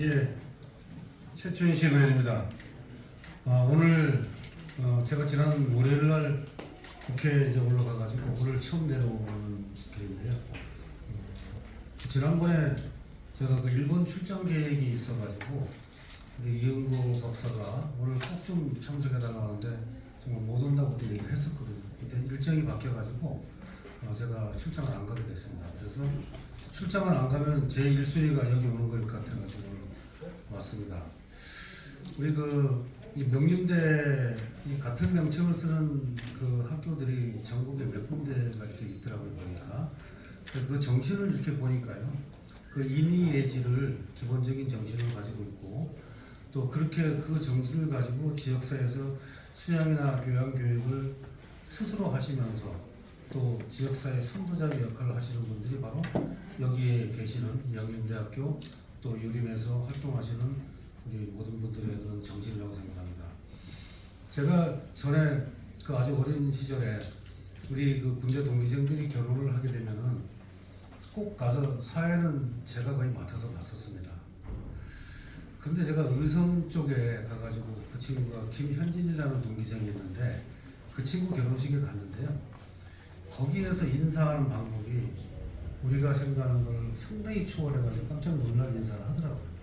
예, 최춘식 의원입니다. 아, 오늘 어, 제가 지난 월요일 날 국회에 올라가가지고 오늘 처음 내려오는 길인데요. 어, 지난번에 제가 그 일본 출장 계획이 있어가지고 이영구 박사가 오늘 꼭 좀 참석해달라고 하는데 정말 못 온다고 얘기를 했었거든요. 그때 일정이 바뀌어가지고 어, 제가 출장을 안 가게 됐습니다. 그래서 출장을 안 가면 제 1순위가 여기 오는 것 같아가지고 오늘 왔습니다. 우리 그 이 명륜대 이 같은 명칭을 쓰는 그 학교들이 전국에 몇 군데가 이렇게 있더라고요 보니까 그- 그 정신을 이렇게 보니까요 그 인의예지를 기본적인 정신을 가지고 있고 또 그렇게 그 정신을 가지고 지역사회에서 수양이나 교양 교육을 스스로 하시면서 또 지역사회 선도자의 역할을 하시는 분들이 바로 여기에 계시는 명륜대학교 또 유림에서 활동하시는 우리 모든 분들의 그런 정신이라고 생각합니다. 제가 전에 그 아주 어린 시절에 우리 그 군대 동기생들이 결혼을 하게 되면은 꼭 가서 사회는 제가 거의 맡아서 봤었습니다. 근데 제가 의성 쪽에 가가지고 그 친구가 김현진이라는 동기생이 있는데 그 친구 결혼식에 갔는데요. 거기에서 인사하는 방법이 우리가 생각하는 걸 상당히 초월해가지고 깜짝 놀랄 인사를 하더라고요.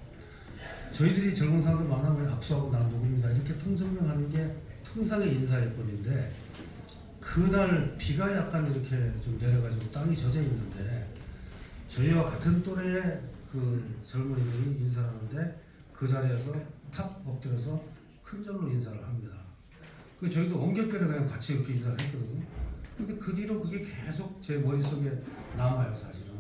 저희들이 젊은 사람들 만나면 악수하고 난 누구입니다. 이렇게 통성명하는 게 통상의 인사예법인데 그날 비가 약간 이렇게 좀 내려가지고 땅이 젖어 있는데 저희와 같은 또래의 그 젊은이들이 인사를 하는데 그 자리에서 탁 엎드려서 큰 절로 인사를 합니다. 그 저희도 엉겹결에 그냥 같이 이렇게 인사를 했거든요. 근데 그 뒤로 그게 계속 제 머릿속에 남아요, 사실은.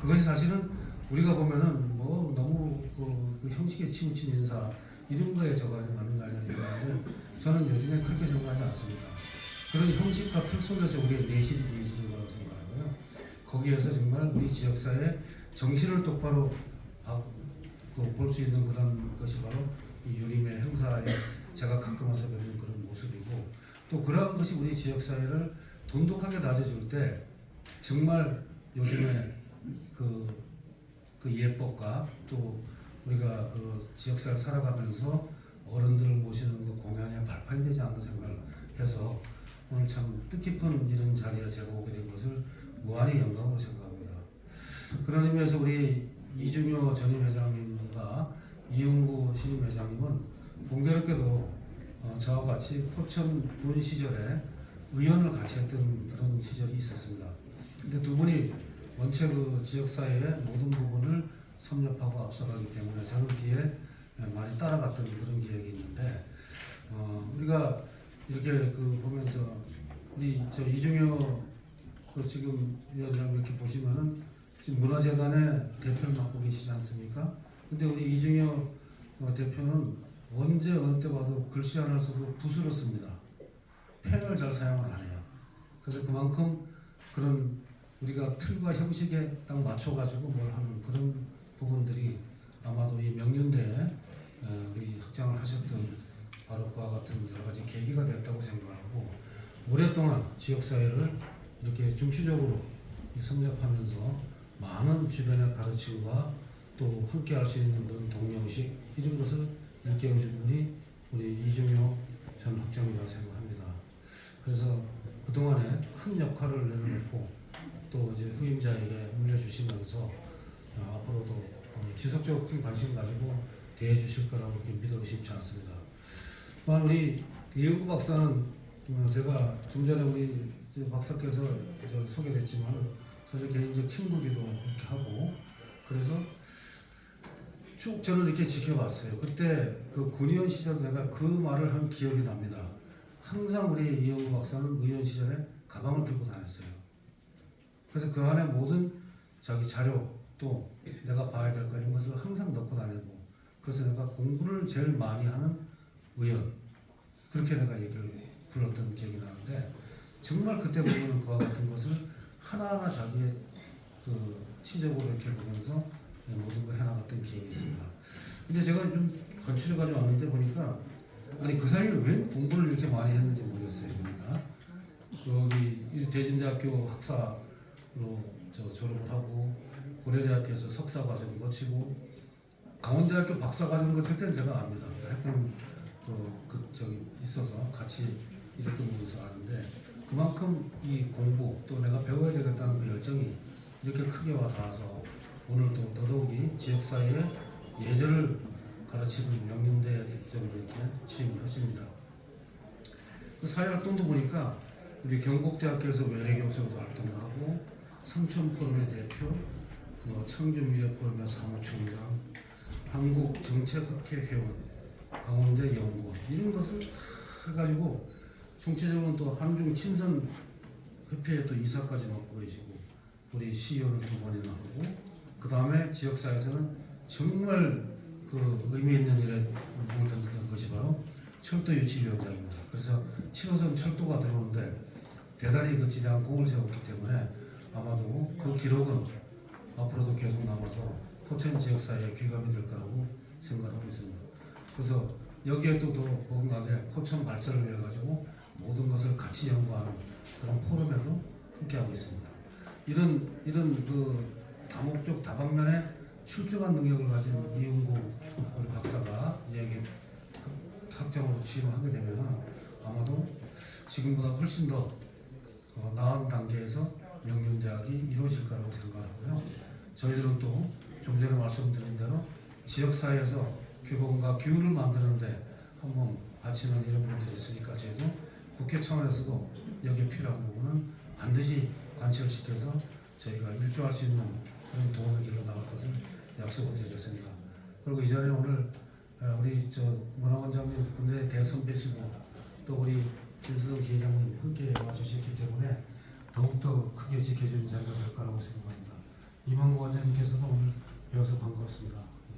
그것이 사실은 우리가 보면은 뭐 너무 그, 그 형식에 치우친 인사 이런 거에 저가지 않는 거 아니냐 이러는데 저는 요즘에 그렇게 생각하지 않습니다. 그런 형식과 틀 속에서 우리의 내실이 되어지는 거라고 생각하고요. 거기에서 정말 우리 지역사회 정신을 똑바로 그볼수 있는 그런 것이 바로 이 유림의 행사에 제가 가끔 와서 뵙는 그런 모습이고 또 그러한 것이 우리 지역사회를 돈독하게 다져줄 때 정말 요즘에 그, 그 예법과 또 우리가 그 지역사를 살아가면서 어른들을 모시는 그 공연의 발판이 되지 않나 생각을 해서 오늘 참 뜻깊은 이런 자리에 제가 오게 된 것을 무한히 영광으로 생각합니다. 그런 의미에서 우리 이준효 전임 회장님과 이용구 신임 회장님은 공교롭게도 어, 저와 같이 포천 군 시절에 의원을 같이 했던 그런 시절이 있었습니다. 근데 두 분이 원체 그 지역사회의 모든 부분을 섭렵하고 앞서가기 때문에 저는 뒤에 많이 따라갔던 그런 기억이 있는데 어, 우리가 이렇게 그 보면서 우리 저 이중효 그 지금 위원장 이렇게 보시면은 지금 문화재단의 대표를 맡고 계시지 않습니까? 근데 우리 이중효 어, 대표는 언제 어느 때 봐도 글씨 하나를 써도 붓으로 씁니다. 펜을 잘 사용을 안 해요. 그래서 그만큼 그런 우리가 틀과 형식에 딱 맞춰가지고 뭘 하는 그런 부분들이 아마도 이 명륜대에 어, 우리 확장을 하셨던 바로 그와 같은 여러 가지 계기가 되었다고 생각하고 오랫동안 지역사회를 이렇게 중추적으로 이 섭렵하면서 많은 주변의 가르침과 또 함께 할 수 있는 그런 동료의식 이런 것을 일깨워준 분이 우리 이종효 전 학장이라고 생각합니다. 그래서 그동안에 큰 역할을 내려놓고 또 이제 후임자에게 물려주시면서 어, 앞으로도 어, 지속적으로 큰 관심 가지고 대해 주실 거라고 이렇게 믿어 의심치 않습니다. 또한 우리 이영구 박사는 어, 제가 좀 전에 우리 박사께서 저 소개됐지만 사실 개인적 친구기도 이렇게 하고 그래서 쭉 저는 이렇게 지켜봤어요. 그때 그 군의원 시절 내가 그 말을 한 기억이 납니다. 항상 우리 이영구 박사는 의원 시절에 가방을 들고 다녔어요. 그래서 그 안에 모든 자기 자료 또 내가 봐야 될 거 이런 것을 항상 넣고 다니고 그래서 내가 공부를 제일 많이 하는 의원 그렇게 내가 얘기를 불렀던 기억이 나는데 정말 그때 보면 그와 같은 것을 하나하나 자기의 그 시적으로 이렇게 보면서 모든 걸 해나갔던 기억이 있습니다. 근데 제가 좀 건축을 가져왔는데 보니까 아니 그 사이에 왜 공부를 이렇게 많이 했는지 모르겠어요. 그러니까 여기 이 대진대학교 학사로 저 졸업을 하고 고려대학교에서 석사 과정을 거치고 강원대학교 박사 과정 같을 때는 제가 압니다. 했던 그, 그 저기 있어서 같이 일했던 곳에서 아는데 그만큼 이 공부 또 내가 배워야 되겠다는 그 열정이 이렇게 크게 와 닿아서 오늘도 더더욱이 지역사회의 예절을 가르치는 명륜대 입장으로 이렇게 취임을 하십니다. 그 사회활동도 보니까 우리 경북대학교에서 외래교수로도 활동을 하고 삼촌포럼의 대표, 어, 창조미래포럼의 사무총장, 한국정책학회 회원, 강원대 연구원 이런 것을 다 해가지고 총체적으로는 또 한중 친선 협회에 또 이사까지 맡고 계시고 우리 CEO를 두 번이나 하고 그 다음에 지역사회에서는 정말 그 의미 있는 일에 공을 던졌던 것이 바로 철도 유치위원장입니다. 그래서 7호선 철도가 들어오는데 대단히 그 지대한 공을 세웠기 때문에 아마도 그 기록은 앞으로도 계속 남아서 포천 지역사회에 귀감이 될 거라고 생각하고 있습니다. 그래서 여기에 또더 뭔가게 포천 발전을 위해 가지고 모든 것을 같이 연구하는 그런 포럼에도 함께하고 있습니다. 이런 이런 그 다목적 다방면의 출중한 능력을 가진 이은구 우리 박사가 이제 학장으로 취임을 하게 되면 아마도 지금보다 훨씬 더 어, 나은 단계에서 명륜대학이 이루어질 거라고 생각하고요. 저희들은 또 좀 전에 말씀드린 대로 지역사회에서 교본과 교육을 만드는데 한번 바치는 이런 분들이 있으니까 저희도 국회 차원에서도 여기에 필요한 부분은 반드시 관철시켜서 저희가 일조할 수 있는 그런 도움의 길로 나갈 것을 약속을 드리겠습니다. 그리고 이 자리에 오늘 어, 우리 저 문화원장님 군대 대선배시고 또 우리 김수동 기회장님 함께 와주셨기 때문에 더욱더 크게 지켜주는 자리가 될 거라고 생각합니다. 이만구 원장님께서도 오늘 배워서 반갑습니다. 예.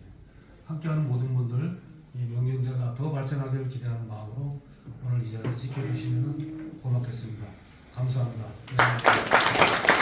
함께하는 모든 분들 이 명륜대가 더 발전하기를 기대하는 마음으로 오늘 이 자리를 지켜주시면 고맙겠습니다. 감사합니다. 네.